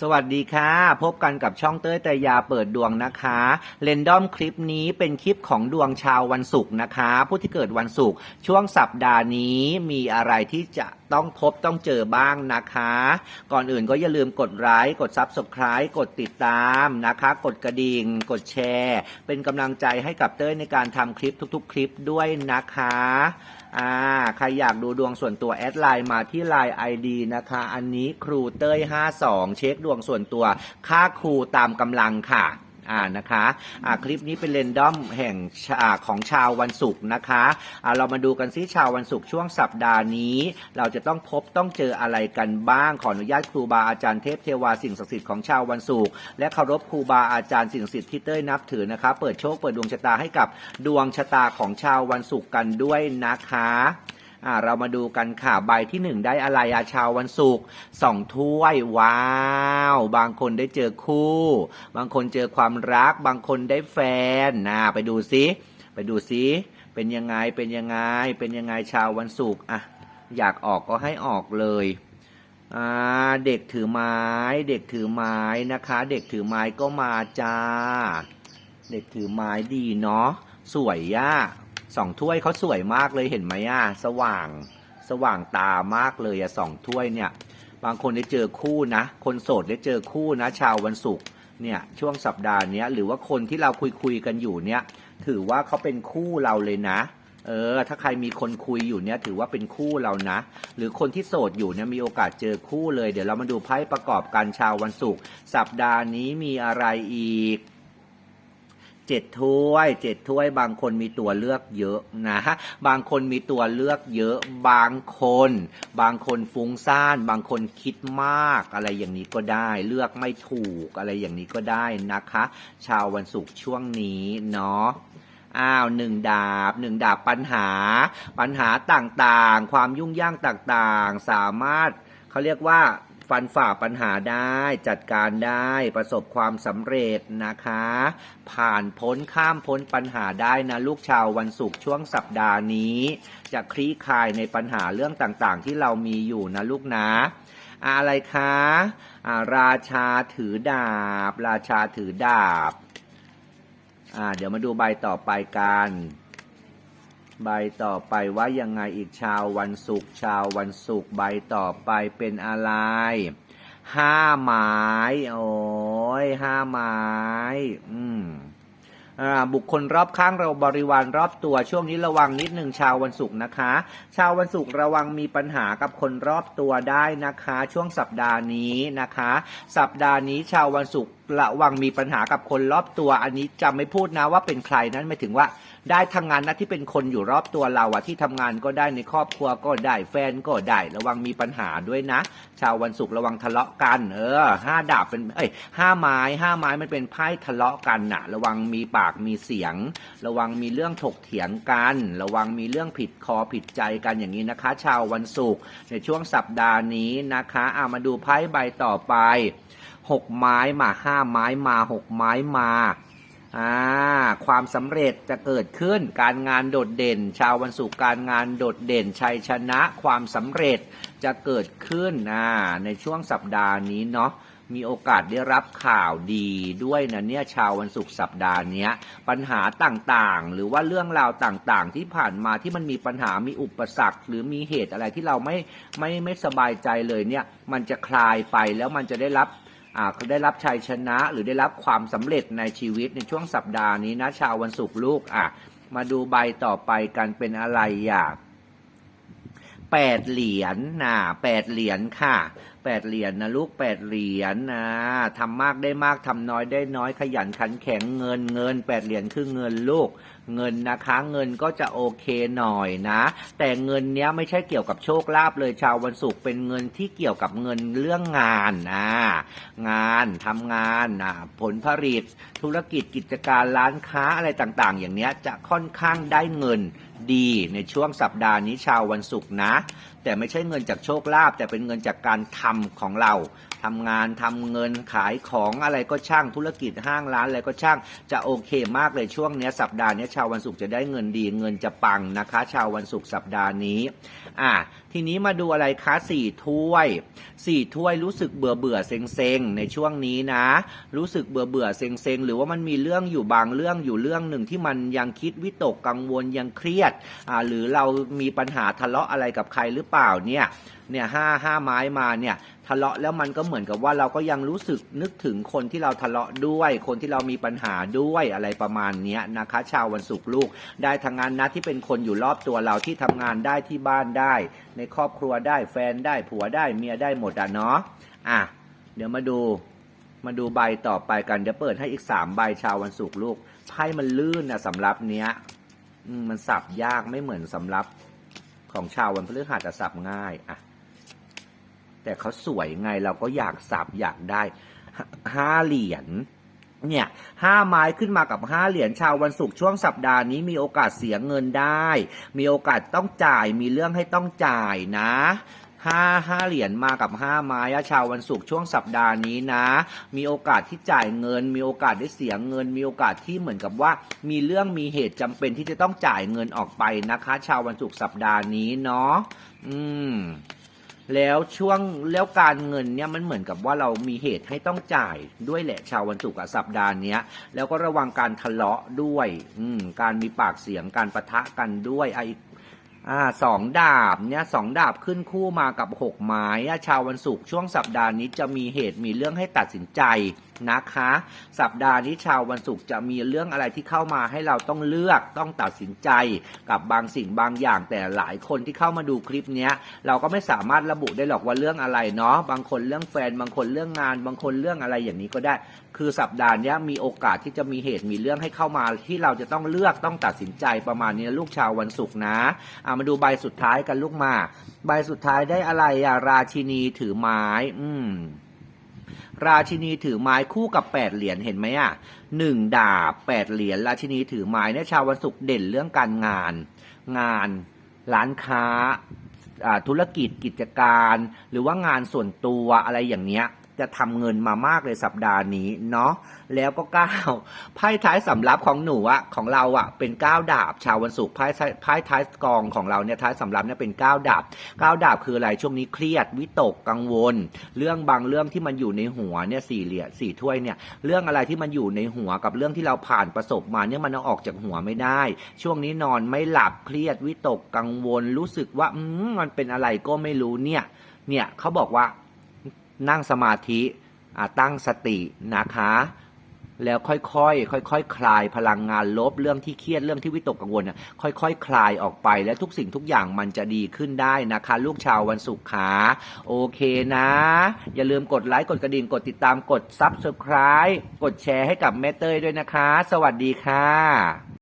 สวัสดีค่ะ พบกันกับช่องเต้ยแต่ยาเปิดดวงนะคะเรนดอมคลิปนี้เป็นคลิปของดวงชาววันศุกร์นะคะ ผู้ที่เกิดวันศุกร์ช่วงสัปดาห์นี้มีอะไรที่จะ ต้องพบต้องเจอบ้างนะคะ ก่อนอื่นก็อย่าลืมกดไลค์กด Subscribe กดติดตามนะคะ กดกระดิ่ง กดแชร์ เป็นกำลังใจให้กับเต้ยในการทำคลิปทุกๆ คลิปด้วยนะคะอ่าใครอยากดูดวงส่วนตัวแอดไลน์มาที่ไลน์ ID นะคะ อันนี้ครูเต้ย52 เช็คดวงส่วนตัว ค่าครูตามกำลังค่ะ อ่านะคะอ่าคลิปนี้เป็นเรนดอมแห่งชาของชาววันศุกร์นะคะอ่าเรามาดูกันซิชาววันศุกร์ช่วงสัปดาห์นี้ เราจะต้องพบต้องเจออะไรกันบ้างขออนุญาตครูบาอาจารย์เทพเทวาสิ่งศักดิ์สิทธิ์ของชาววันศุกร์และเคารพครูบาอาจารย์สิ่งศักดิ์สิทธิ์ที่เต้ยนับถือนะคะเปิดโชคเปิดดวงชะตาให้กับดวงชะตาของชาววันศุกร์กันด้วยนะคะ อ่าเรามาดูกันค่ะใบที่หนึ่งได้อะไรอาชาววันศุกร์สองถ้วยว้าว บางคนได้เจอคู่ บางคนเจอความรัก บางคนได้แฟนนะไปดูซิ ไปดูซิเป็นยังไงเป็นยังไงเป็นยังไงชาววันศุกร์อะอยากออกก็ให้ออกเลยอ่าเด็กถือไม้ เด็กถือไม้นะคะ เด็กถือไม้ก็มาจ้า เด็กถือไม้ดีเนาะสวยย่า สองถ้วยเขาสวยมากเลยเห็นไหมอะสว่างสว่างตามากเลยอะสองถ้วยเนี่ย บางคนได้เจอคู่นะ คนโสดได้เจอคู่นะ ชาววันศุกร์เนี่ยช่วงสัปดาห์เนี้ยหรือว่าคนที่เราคุยคุยกันอยู่เนี่ย ถือว่าเขาเป็นคู่เราเลยนะเออ ถ้าใครมีคนคุยอยู่เนี่ยถือว่าเป็นคู่เรานะ หรือคนที่โสดอยู่เนี่ยมีโอกาสเจอคู่เลย เดี๋ยวเรามาดูไพ่ประกอบกันชาววันศุกร์สัปดาห์นี้มีอะไรอีก เจ็ดถ้วยเจ็ดถ้วย บางคนมีตัวเลือกเยอะนะบางคนมีตัวเลือกเยอะ บางคน บางคนฟุ้งซ่าน บางคนคิดมากอะไรอย่างนี้ก็ได้ เลือกไม่ถูกอะไรอย่างนี้ก็ได้นะคะ ชาววันศุกร์ช่วงนี้เนาะอ้าวหนึ่งดาบหนึ่งดาบปัญหา ปัญหาต่างๆ ความยุ่งยากต่างๆ สามารถเขาเรียกว่า ฟันฝ่าปัญหาได้จัดการได้ประสบความสำเร็จนะคะ ผ่านพ้นข้ามพ้นปัญหาได้นะลูกชาววันศุกร์ช่วงสัปดาห์นี้ จะคลี่คลายในปัญหาเรื่องต่างๆ ที่เรามีอยู่นะลูกนะอะไรคะราชาถือดาบ ราชาถือดาบ เดี๋ยวมาดูใบต่อไปกัน ใบต่อไปว่ายังไงอีกชาววันศุกร์ชาววันศุกร์ใบต่อไปเป็นอะไรห้าไม้โอ้ยห้าไม้อืมอ่าบุคคลรอบข้างเราบริวารรอบตัวช่วงนี้ระวังนิดหนึ่งชาววันศุกร์นะคะ ชาววันศุกร์ระวังมีปัญหากับคนรอบตัวได้นะคะ ช่วงสัปดาห์นี้นะคะ สัปดาห์นี้ชาววันศุกร์ ระวังมีปัญหากับคนรอบตัวอันนี้จะไม่พูดนะว่าเป็นใครนั้นหมายถึงว่าได้ทำงานนะที่เป็นคนอยู่รอบตัวเราอะที่ทำงานก็ได้ในครอบครัวก็ได้แฟนก็ได้ ระวังมีปัญหาด้วยนะ ชาววันศุกร์ระวังทะเลาะกัน เออห้าดาบเป็นเอ้ยห้าไม้ห้าไม้มันเป็นไพ่ทะเลาะกันนะระวังมีปากมีเสียง ระวังมีเรื่องถกเถียงกัน ระวังมีเรื่องผิดคอผิดใจกันอย่างนี้นะคะ ชาววันศุกร์ในช่วงสัปดาห์นี้นะคะอามาดูไพ่ใบต่อไป หกไม้มาห้าไม้มาหกไม้มาอ่าความสำเร็จจะเกิดขึ้นการงานโดดเด่น ชาววันศุกร์การงานโดดเด่นชัยชนะความสำเร็จจะเกิดขึ้นอ่าในช่วงสัปดาห์นี้เนาะมีโอกาสได้รับข่าวดีด้วยนะเนี่ยชาววันศุกร์สัปดาห์นี้ปัญหาต่างๆ หรือว่าเรื่องราวต่างๆ ที่ผ่านมาที่มันมีปัญหามีอุปสรรค หรือมีเหตุอะไรที่เราไม่ไม่ไม่สบายใจเลยเนี่ยมันจะคลายไปแล้วมันจะได้รับ ได้รับชัยชนะหรือได้รับความสำเร็จในชีวิตในช่วงสัปดาห์นี้นะชาววันศุกร์ลูกอะมาดูใบต่อไปกันเป็นอะไรอะแปดเหรียญนะแปดเหรียญค่ะแปดเหรียญนะลูกแปดเหรียญนะทำมากได้มากทำน้อยได้น้อยขยันขันแข็งเงินเงินแปดเหรียญคือเงินลูก เงินนะคะเงินก็จะโอเคหน่อยนะ แต่เงินเนี้ยไม่ใช่เกี่ยวกับโชคลาภเลยชาววันศุกร์เป็นเงินที่เกี่ยวกับเงินเรื่องงานนะงานทำงานนะผลผลิต ธุรกิจกิจการร้านค้าอะไรต่างๆ อย่างเนี้ยจะค่อนข้างได้เงินดีในช่วงสัปดาห์นี้ชาววันศุกร์นะ แต่ไม่ใช่เงินจากโชคลาภแต่เป็นเงินจากการทำของเราทำงานทำเงินขายของอะไรก็ช่างธุรกิจห้างร้านอะไรก็ช่างจะโอเคมากเลยช่วงนี้สัปดาห์นี้ชาววันศุกร์จะได้เงินดีเงินจะปังนะคะ ชาววันศุกร์สัปดาห์นี้อะทีนี้มาดูอะไรคะสี่ถ้วยสี่ถ้วยรู้สึกเบื่อเบื่อเซ็งเซ็งในช่วงนี้นะ รู้สึกเบื่อเบื่อเซ็งเซ็งหรือว่ามันมีเรื่องอยู่บางเรื่องอยู่เรื่องหนึ่งที่มันยังคิดวิตกกังวลยังเครียดอ่าหรือเรามีปัญหาทะเลาะอะไรกับใครหรือเปล่าเนี่ยเนี่ยห้าห้าไม้มาเนี่ยทะเลาะแล้วมันก็เหมือนกับว่าเราก็ยังรู้สึกนึกถึงคนที่เราทะเลาะด้วย คนที่เรามีปัญหาด้วยอะไรประมาณนี้นะคะ ชาววันศุกร์ลูก ได้ทางงานนะที่เป็นคนอยู่รอบตัวเราที่ทำงานได้ที่บ้านได้ ในครอบครัวได้แฟนได้ผัวได้เมียได้หมดอะเนาะอะเดี๋ยวมาดูมาดูใบต่อไปกันเดี๋ยวเปิดให้อีกสามใบชาววันศุกร์ลูกไพ่มันลื่นนะสำรับเนี้ยมันสับยากไม่เหมือนสำรับของชาววันพฤหัสจะสับง่ายอะ แต่เขาสวยไงเราก็อยากสับอยากได้ห้าเหรียญเนี่ยห้าไม้ขึ้นมากับห้าเหรียญชาววันศุกร์ช่วงสัปดาห์นี้มีโอกาสเสียเงินได้ มีโอกาสต้องจ่ายมีเรื่องให้ต้องจ่ายนะห้าห้าเหรียญมากับห้าไม้อะชาววันศุกร์ช่วงสัปดาห์นี้นะ มีโอกาสที่จ่ายเงิน มีโอกาสได้เสียเงิน มีโอกาสที่เหมือนกับว่า มีเรื่องมีเหตุจำเป็นที่จะต้องจ่ายเงินออกไปนะคะ ชาววันศุกร์สัปดาห์นี้เนาะอืม แล้วช่วงแล้วการเงินเนี่ยมันเหมือนกับว่าเรามีเหตุให้ต้องจ่ายด้วยแหละชาววันศุกร์สัปดาห์นี้แล้วก็ระวังการทะเลาะด้วยอืมการมีปากเสียงการประทะกันด้วยไออ่าสองดาบเนี่ยสองดาบขึ้นคู่มากับหกไม้ชาววันศุกร์ช่วงสัปดาห์นี้จะมีเหตุมีเรื่องให้ตัดสินใจ นะคะ สัปดาห์นี้ชาววันศุกร์จะมีเรื่องอะไรที่เข้ามาให้เราต้องเลือกต้องตัดสินใจกับบางสิ่งบางอย่างแต่หลายคนที่เข้ามาดูคลิปเนี้ย เราก็ไม่สามารถระบุได้หรอกว่าเรื่องอะไรเนาะบางคนเรื่องแฟนบางคนเรื่องงาน บางคนเรื่องอะไรอย่างนี้ก็ได้ คือสัปดาห์นี้มีโอกาสที่จะมีเหตุมีเรื่องให้เข้ามาที่เราจะต้องเลือกต้องตัดสินใจประมาณนี้ลูกชาววันศุกร์นะเอามาดูใบสุดท้ายกันลูกมา ใบสุดท้ายได้อะไรอะราชินีถือไม้ อืม ราชินีถือไม้คู่กับแปดเหรียญเห็นไหมอะหนึ่งดาบแปดเหรียญราชินีถือไม้เนี่ยชาววันศุกร์เด่นเรื่องการงาน งาน ร้านค้าอ่าธุรกิจกิจการ หรือว่างานส่วนตัวอะไรอย่างเนี้ย จะทำเงินมามากเลยสัปดาห์นี้เนาะแล้วก็เก้าไพ่ท้ายสำรับของหนูอะของเราอะเป็นเก้าดาบ ชาววันศุกร์ไพ่ไพ่ท้ายกองของเราเนี่ยท้ายสำรับเนี่ยเป็นเก้าดาบเก้าดาบคืออะไรช่วงนี้เครียดวิตกกังวล เรื่องบางเรื่องที่มันอยู่ในหัวเนี่ยสี่เหรียญสี่ถ้วยเนี่ยเรื่องอะไรที่มันอยู่ในหัวกับเรื่องที่เราผ่านประสบมาเนี่ยมันเอาออกจากหัวไม่ได้ ช่วงนี้นอนไม่หลับเครียดวิตกกังวล รู้สึกว่าอืมมันเป็นอะไรก็ไม่รู้เนี่ยเนี่ยเขาบอกว่า นั่งสมาธิตั้งสตินะคะ แล้วค่อยๆค่อยๆคลายพลังงานลบเรื่องที่เครียดเรื่องที่วิตกกังวลค่อยๆคคลายออกไป และทุกสิ่งทุกอย่างมันจะดีขึ้นได้นะคะ ลูกชาววันศุกร์ขาโอเคนะ อย่าลืมกดไลค์กดกระดิ่งกดติดตามกด Subscribe กดแชร์ให้กับแม่เต้ยด้วยนะคะ สวัสดีค่ะ